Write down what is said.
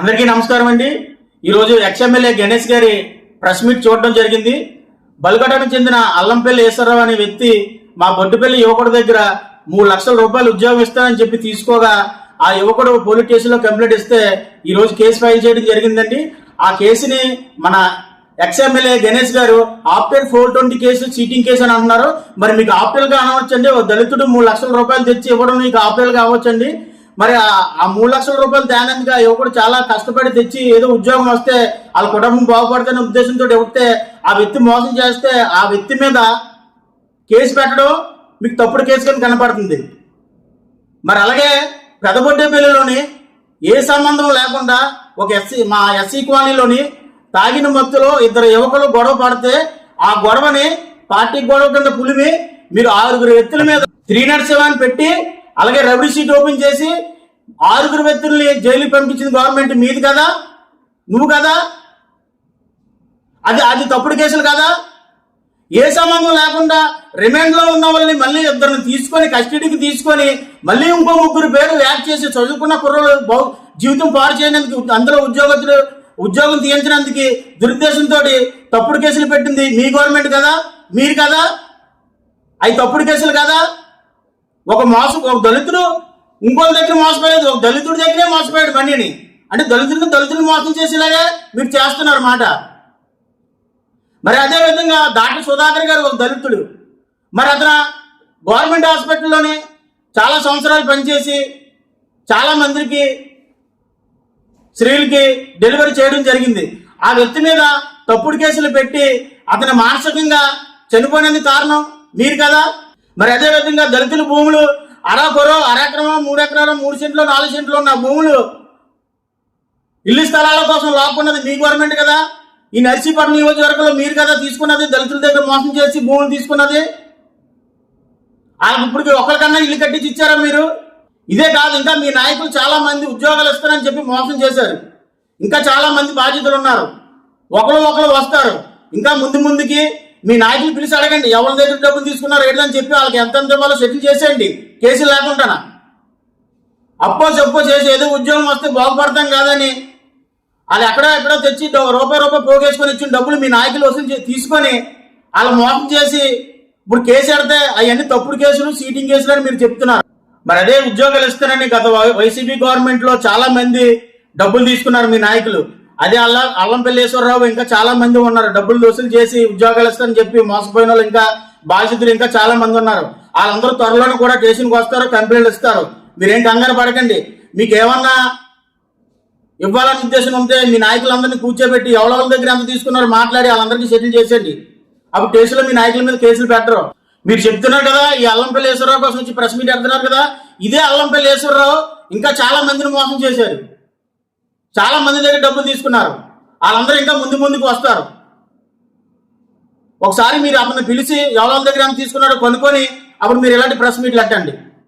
అందరికీ నమస్కారం అండి. ఈరోజు ఎక్స్ఎమ్మెల్యే గణేష్ గారి ప్రెస్ మీట్ చూడడం జరిగింది. బల్గటకు చెందిన అల్లంపల్లి ఈశ్వరరావు అనే వ్యక్తి మా బొడ్డుపల్లి యువకుడి దగ్గర మూడు లక్షల రూపాయలు ఉద్యోగం ఇస్తానని చెప్పి తీసుకోగా ఆ యువకుడు పోలీస్ స్టేషన్లో కంప్లైంట్ ఇస్తే ఈరోజు కేసు ఫైల్ చేయడం జరిగిందండి. ఆ కేసుని మన ఎక్స్ఎమ్మెల్యే గణేష్ గారు ఆప్టెల్ four twenty case cheating case అని అంటున్నారు. మరి మీకు ఆప్టెల్గా అనవచ్చండి? ఒక దళితుడు మూడు లక్షల రూపాయలు తెచ్చి ఇవ్వడం మీకు ఆప్టెల్ కావచ్చండి మరి ఆ- ఆ మూడు లక్షల రూపాయలు తేనందుకు యువకుడు చాలా కష్టపడి తెచ్చి ఏదో ఉద్యోగం వస్తే వాళ్ళ కుటుంబం బాగుపడుతున్న ఉద్దేశంతో ఇవ్వతే ఆ వ్యక్తి మోసం చేస్తే ఆ వ్యక్తి మీద కేసు పెట్టడం మీకు తప్పుడు కేసు కింద కనపడుతుంది. మరి అలాగే పెదబొడ్డేపల్లిలోని ఏ సంబంధం లేకుండా ఒక ఎస్సీ మా ఎస్సీ కాలనీలోని తాగిన మత్తులో ఇద్దరు యువకులు గొడవ పడితే ఆ గొడవని పార్టీ గొడవ కింద పులిమి మీరు ఆరుగురు వ్యక్తుల మీద త్రీ నాట్ సెవెన్ పెట్టి అలాగే రబీ షీట్ ఓపెన్ చేసి ఆరుగురు వ్యక్తుల్ని జైలుకి పంపించింది గవర్నమెంట్ మీది కదా? నువ్వు కదా? అది అది తప్పుడు కేసులు కదా? ఏ సంబంధం లేకుండా రిమాండ్లో ఉన్న వాళ్ళని మళ్ళీ ఇద్దరిని తీసుకొని కస్టడీకి తీసుకొని మళ్ళీ ఇంకో ముగ్గురు పేరు యాడ్ చేసి చదువుకున్న కుర్రలు బహు జీవితం పాడు చేయడానికి అందులో ఉద్యోగస్తులు ఉద్యోగం తీయించినందుకు దురుద్దేశంతో తప్పుడు కేసులు పెట్టింది మీ గవర్నమెంట్ కదా? మీరు కదా? అవి తప్పుడు కేసులు కదా? ఒక మోసం ఒక దళితుడు ఇంకో దగ్గర మోసపోలేదు ఒక దళితుడి దగ్గరే మోసపోయాడు బండిని. అంటే దళితుడిని దళితుడిని మోసం చేసేలాగా మీరు చేస్తున్నారు మాట. మరి అదే విధంగా డాక్టర్ సుధాకర్ గారు ఒక దళితుడు. మరి అతను గవర్నమెంట్ హాస్పిటల్లోనే చాలా సంవత్సరాలు పనిచేసి చాలా మందికి స్త్రీలకి డెలివరీ చేయడం జరిగింది. ఆ వ్యక్తి మీద తప్పుడు కేసులు పెట్టి అతను మానసికంగా చనిపోయినందుకు కారణం మీరు కదా? మరి అదే విధంగా దళితుల భూములు అరకొరో కొరో మూడు ఎకరాలు మూడు సెంట్లు నాలుగు సెంట్లు ఉన్న భూములు ఇల్లు స్థలాల కోసం లాక్కున్నది మీ గవర్నమెంట్ కదా. ఈ నర్సీపట్నం నియోజకవర్గంలో మీరు కదా తీసుకున్నది దళితుల దగ్గర మోసం చేసి భూములు తీసుకున్నది. వాళ్ళకి ఇప్పుడు ఒకరికన్నా ఇల్లు కట్టించి ఇచ్చారా మీరు? ఇదే కాదు ఇంకా మీ నాయకులు చాలా మంది ఉద్యోగాలు ఇస్తారని చెప్పి మోసం చేశారు. ఇంకా చాలా మంది బాధ్యతలు ఉన్నారు. ఒకరు ఒకరు వస్తారు. ఇంకా ముందు ముందుకి మీ నాయకులు పిలిచి అడగండి ఎవరి దగ్గర డబ్బులు తీసుకున్నారు ఏంటని చెప్పి వాళ్ళకి ఎంత ఇవ్వాలో సెటిల్ చేసేయండి. కేసులు లేకుండా అప్పో చెప్పో చేసి ఏదో ఉద్యోగం వస్తే బాగుపడతాం కాదని వాళ్ళు ఎక్కడో ఎక్కడో తెచ్చి రూపాయి రూపాయి పోగేసుకొని ఇచ్చిన డబ్బులు మీ నాయకులు వసూలు తీసుకొని వాళ్ళ మోసం చేసి ఇప్పుడు కేసు పెడితే అవన్నీ తప్పుడు కేసులు సీటింగ్ కేసులు అని మీరు చెప్తున్నారు. మరి అదే ఉద్యోగాలు ఇస్తారని గత వైసీపీ గవర్నమెంట్లో చాలా మంది డబ్బులు తీసుకున్నారు మీ నాయకులు. అదే అల్లా అల్లంపల్లేశ్వరరావు ఇంకా చాలా మంది ఉన్నారు. డబ్బులు దోసులు చేసి ఉద్యోగాలు ఇస్తారని చెప్పి మోసపోయిన వాళ్ళు ఇంకా బాధితులు ఇంకా చాలా మంది ఉన్నారు. వాళ్ళందరూ త్వరలోనే కూడా స్టేషన్కి వస్తారు కంప్లైంట్ ఇస్తారు. మీరేం కంగారు పడకండి. మీకు ఏమన్నా ఇవ్వాలని ఉద్దేశం ఉంటే మీ నాయకులందరినీ కూర్చోబెట్టి ఎవరెవరి దగ్గర ఎంత తీసుకున్నారు మాట్లాడి వాళ్ళందరికీ సెటిల్ చేసేయండి. అప్పుడు కేసులో మీ నాయకుల మీద కేసులు పెట్టరు. మీరు చెప్తున్నారు కదా ఈ అల్లంపల్లి ఈశ్వరరావు కోసం వచ్చి ప్రెస్ మీట్ పెడుతున్నారు కదా ఇదే అల్లంపల్లి ఈశ్వరరావు ఇంకా చాలా మందిని మోసం చేశారు. చాలా మంది దగ్గర డబ్బులు తీసుకున్నారు. వాళ్ళందరూ ఇంకా ముందు ముందుకు వస్తారు. ఒకసారి మీరు అతను పిలిచి ఎవరి దగ్గర తీసుకున్నాడో కొనుక్కొని అప్పుడు మీరు ఇలాంటి ప్రెస్ మీట్లు అట్టండి